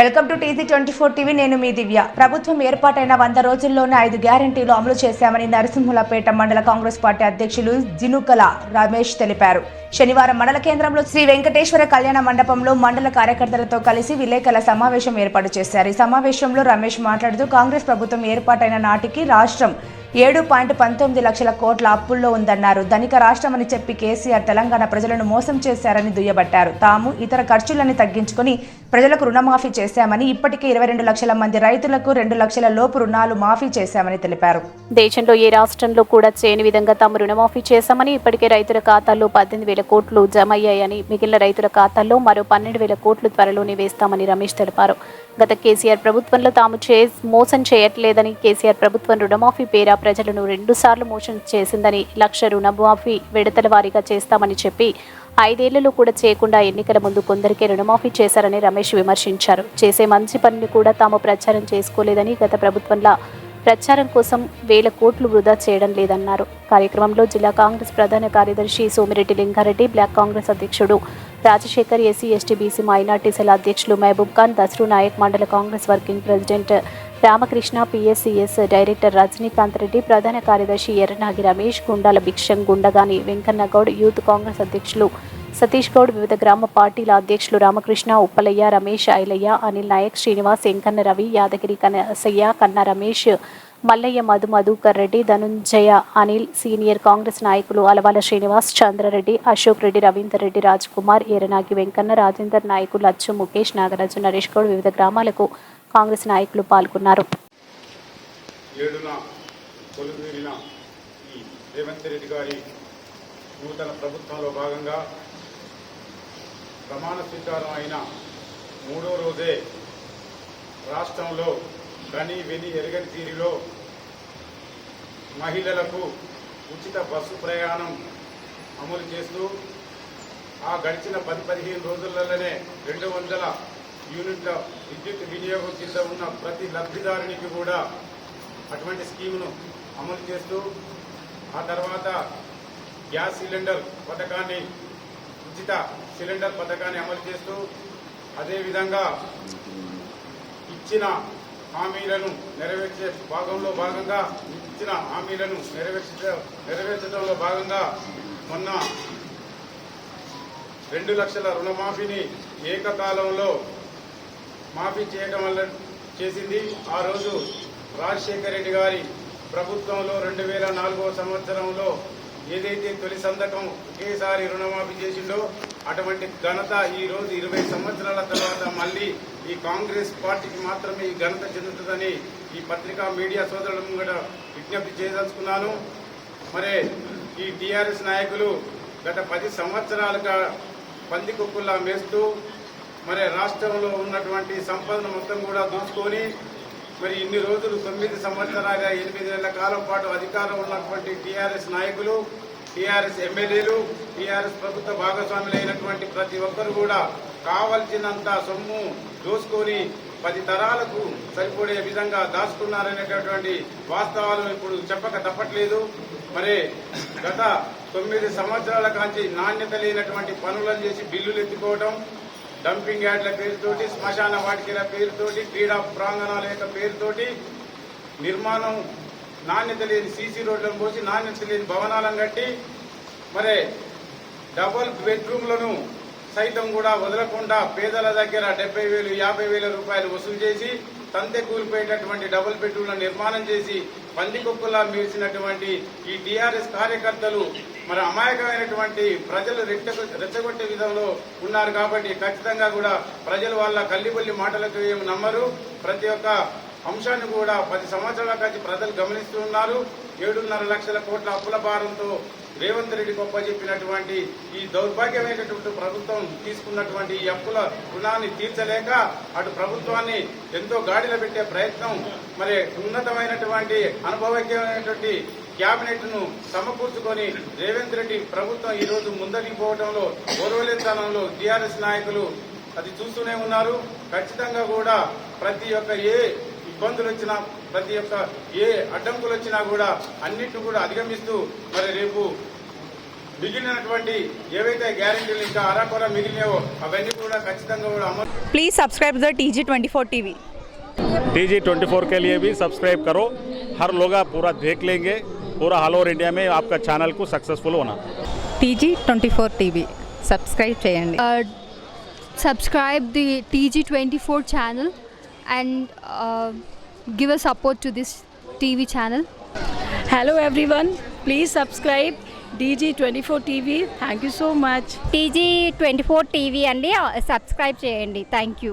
Welcome to TG twenty four TV నేను మీ దివ్య. ప్రభుత్వం ఏర్పాటైన వంద రోజుల్లోనే ఐదు గ్యారంటీలు అమలు చేశామని నరసింహులపేట మండల కాంగ్రెస్ పార్టీ అధ్యక్షులు జినుకల రమేష్ తెలిపారు. శనివారం మండల కేంద్రంలో శ్రీ వెంకటేశ్వర కళ్యాణ మండపంలో మండల కార్యకర్తలతో కలిసి విలేకరుల సమావేశం ఏర్పాటు చేశారు. ఈ సమావేశంలో రమేష్ మాట్లాడుతూ కాంగ్రెస్ ప్రభుత్వం ఏర్పాటైన నాటికి రాష్ట్రం ఏడు పాయింట్ పంతొమ్మిది లక్షల కోట్ల అప్పుల్లో ఉందన్నారు. ధనిక రాష్ట్రం అని చెప్పి కేసీఆర్ తెలంగాణ ప్రజలను మోసం చేశారని దుయ్యబట్టారు. తాము ఇతర ఖర్చులని తగ్గించుకుని ప్రజలకు రుణమాఫీ చేశామని ఇప్పటికే ఇరవై రెండు లక్షల మంది రైతులకు రెండు లక్షల లోపు రుణాలు మాఫీ చేశామని తెలిపారు. దేశంలో ఏ రాష్ట్రంలో కూడా చేయని విధంగా తాము రుణమాఫీ చేశామని ఇప్పటికే రైతుల ఖాతాల్లో పద్దెనిమిది వేల కోట్లు జమ అయ్యాయని మిగిలిన రైతుల ఖాతాల్లో మరో పన్నెండు వేల కోట్లు త్వరలోనే వేస్తామని రమేష్ తెలిపారు. గత కేసీఆర్ ప్రభుత్వంలో తాము చే మోసం చేయట్లేదని కేసీఆర్ ప్రభుత్వం రుణమాఫీ పేర ప్రజలను రెండుసార్లు మోసం చేసిందని లక్ష రుణమాఫీ విడతల వారీగా చేస్తామని చెప్పి ఐదేళ్ళలో కూడా చేయకుండా ఎన్నికల ముందు కొందరికే రుణమాఫీ చేశారని రమేష్ విమర్శించారు. చేసే మంచి పనిని కూడా తాము ప్రచారం చేసుకోలేదని గత ప్రభుత్వంలో ప్రచారం కోసం వేల కోట్లు వృధా చేయడం లేదన్నారు. కార్యక్రమంలో జిల్లా కాంగ్రెస్ ప్రధాన కార్యదర్శి సోమిరెడ్డి లింగారెడ్డి బ్లాక్ కాంగ్రెస్ అధ్యక్షుడు Rajasekhar SC ST BC minority cell అధ్యక్షులు మహబూబ్ ఖాన్ దసరు నాయక్ మండల Congress working president Ramakrishna PSCS director Rajinikanth Reddy ప్రధాన కార్యదర్శి ఎర్రనాగి రమేష్ గుండాల భిక్షం గుండగాని వెంకన్నగౌడ్ యూత్ కాంగ్రెస్ అధ్యక్షులు సతీష్ గౌడ్ వివిధ గ్రామ పార్టీల అధ్యక్షులు రామకృష్ణ ఉప్పలయ్య రమేష్ ఐలయ్య అనిల్ నాయక్ శ్రీనివాస్ వెంకన్న రవి యాదగిరి కనసయ్య కన్నా రమేష్ మల్లయ్య మధు మధుకర్ రెడ్డి ధనుంజయ అనిల్ సీనియర్ కాంగ్రెస్ నాయకులు అలవాల శ్రీనివాస్ చంద్రారెడ్డి అశోక్ రెడ్డి రవీందర్ రెడ్డి రాజ్ కుమార్ ఏరనాగి వెంకన్న రాజేందర్ నాయకులు అచ్చు ముఖేష్ నాగరాజు నరేష్ గౌడ్ వివిధ గ్రామాలకు కాంగ్రెస్ నాయకులు పాల్గొన్నారు. ఏడున ఈ రేవంత్ రెడ్డి గారి నూతన ప్రభుత్వంలో భాగంగా ప్రమాణ స్వీకారం అయిన మూడో రోజే రాష్ట్రంలో కని వెని ఎరగని తీరిలో మహిళలకు ఉచిత బస్సు ప్రయాణం అమలు చేస్తూ ఆ గడిచిన పది పదిహేను రోజులలోనే రెండు వందల యూనిట్ల విద్యుత్ వినియోగం కింద ఉన్న ప్రతి లబ్ధిదారునికి కూడా అటువంటి స్కీమ్ను అమలు చేస్తూ ఆ తర్వాత గ్యాస్ సిలిండర్ పథకాన్ని ఉచిత సిలిండర్ పథకాన్ని అమలు చేస్తూ అదేవిధంగా ఇచ్చిన హామీలను నెరవేర్చే భాగంలో భాగంగా ఇచ్చిన హామీలను నెరవేర్చ నెరవేర్చడంలో భాగంగా మొన్న రెండు లక్షల రుణమాఫీని ఏకకాలంలో మాఫీ చేయడం వల్ల చేసింది. ఆ రోజు రాజశేఖర రెడ్డి గారి ప్రభుత్వంలో రెండు వేల నాలుగవ సంవత్సరంలో ఏదైతే తొలి సంతకం ఒకేసారి రుణమాఫీ చేసిండో అటువంటి ఘనత ఈ రోజు ఇరవై సంవత్సరాల తర్వాత మళ్ళీ ఈ కాంగ్రెస్ పార్టీకి మాత్రమే ఈ ఘనత చెందుతుందని ఈ పత్రికా మీడియా సోదరులను కూడా విజ్ఞప్తి చేయదలుచుకున్నాను. మరి ఈ టీఆర్ఎస్ నాయకులు గత పది సంవత్సరాలుగా పంది కుక్కుల్లా మేస్తూ మరి రాష్ట్రంలో ఉన్నటువంటి సంపదను మొత్తం కూడా దోచుకొని మరి ఇన్ని రోజులు తొమ్మిది సంవత్సరాలుగా ఎనిమిది నెలల కాలం పాటు అధికారం ఉన్నటువంటి టీఆర్ఎస్ నాయకులు టీఆర్ఎస్ ఎమ్మెల్యేలు టీఆర్ఎస్ ప్రభుత్వ భాగస్వాములైనటువంటి ప్రతి ఒక్కరు కూడా కావలసినంత సొమ్ము దోసుకొని పది తరాలకు సరిపడే విధంగా దాచుకున్నారనేటటువంటి వాస్తవాలు ఇప్పుడు చెప్పక తప్పట్లేదు. మరి గత తొమ్మిది సంవత్సరాల కాంచి నాణ్యత లేనటువంటి పనులను చేసి బిల్లులు ఎత్తుకోవడం డంపింగ్ యార్డ్ల పేరుతోటి శ్మశాన వాటికల పేరుతోటి క్రీడా ప్రాంగణాల యొక్క పేరుతోటి నిర్మాణం నాణ్యత లేని సీసీ రోడ్లను పోసి నాణ్యత లేని భవనాలను కట్టి మరి డబుల్ బెడ్రూమ్లను సైతం కూడా వదలకుండా పేదల దగ్గర డెబ్బై వేలు యాభై వేల రూపాయలు వసూలు చేసి తంతె కూలిపోయేటటువంటి డబుల్ బెడ్రూమ్ల నిర్మాణం చేసి పందికొక్కులా మీర్చినటువంటి ఈ టీఆర్ఎస్ కార్యకర్తలు మరి అమాయకమైనటువంటి ప్రజలు రెచ్చ రెచ్చగొట్టే విధంలో ఉన్నారు కాబట్టి ఖచ్చితంగా కూడా ప్రజలు వాళ్ళ కల్లిబొల్లి మాటలకు ఏమి నమ్మరు. ప్రతి ఒక్క అంశాన్ని కూడా పది సంవత్సరాల కలిసి ప్రజలు గమనిస్తూ ఉన్నారు. ఏడున్నర లక్షల కోట్ల అప్పుల భారంతో రేవంత్ రెడ్డి గొప్ప చెప్పినటువంటి ఈ దౌర్భాగ్యమైనటువంటి ప్రభుత్వం తీసుకున్నటువంటి ఈ అప్పుల రుణాన్ని తీర్చలేక అటు ప్రభుత్వాన్ని ఎంతో గాడిలో పెట్టే ప్రయత్నం మరి ఉన్నతమైనటువంటి అనుభవజ్ఞమైనటువంటి కేబినెట్ను సమకూర్చుకొని రేవంత్ రెడ్డి ప్రభుత్వం ఈ రోజు ముందరికి పోవడంలో ఓర్వలేతనంలో టీఆర్ఎస్ నాయకులు అది చూస్తూనే ఉన్నారు. ఖచ్చితంగా కూడా ప్రతి ఒక్క ఏ ఇబ్బందులు వచ్చినా ప్రతి ఒక్క ఏ అడ్డంకులు వచ్చినా కూడా అన్నిటిని కూడా అధిగమిస్తూ మరి రేపు మిగిలినటువంటి ఏవైతే గ్యారెంటీలు ఇంకా అరాకొర మిగిలినాయో అవన్నీ కూడా ఖచ్చితంగా కూడా అమలు Please subscribe to the TG24 TV. T G twenty four के लिए भी सब्सक्राइब करो हर लोग आप पूरा देख लेंगे पूरा ऑल ओवर इंडिया में आपका चैनल को सक्सेसफुल होना TG twenty four TV subscribe చేయండి uh, subscribe the TG24 channel and uh, give a support to this TV channel. Hello everyone, please subscribe DG24 TV. Thank you so much. TG twenty four TV అండి subscribe చేయండి thank you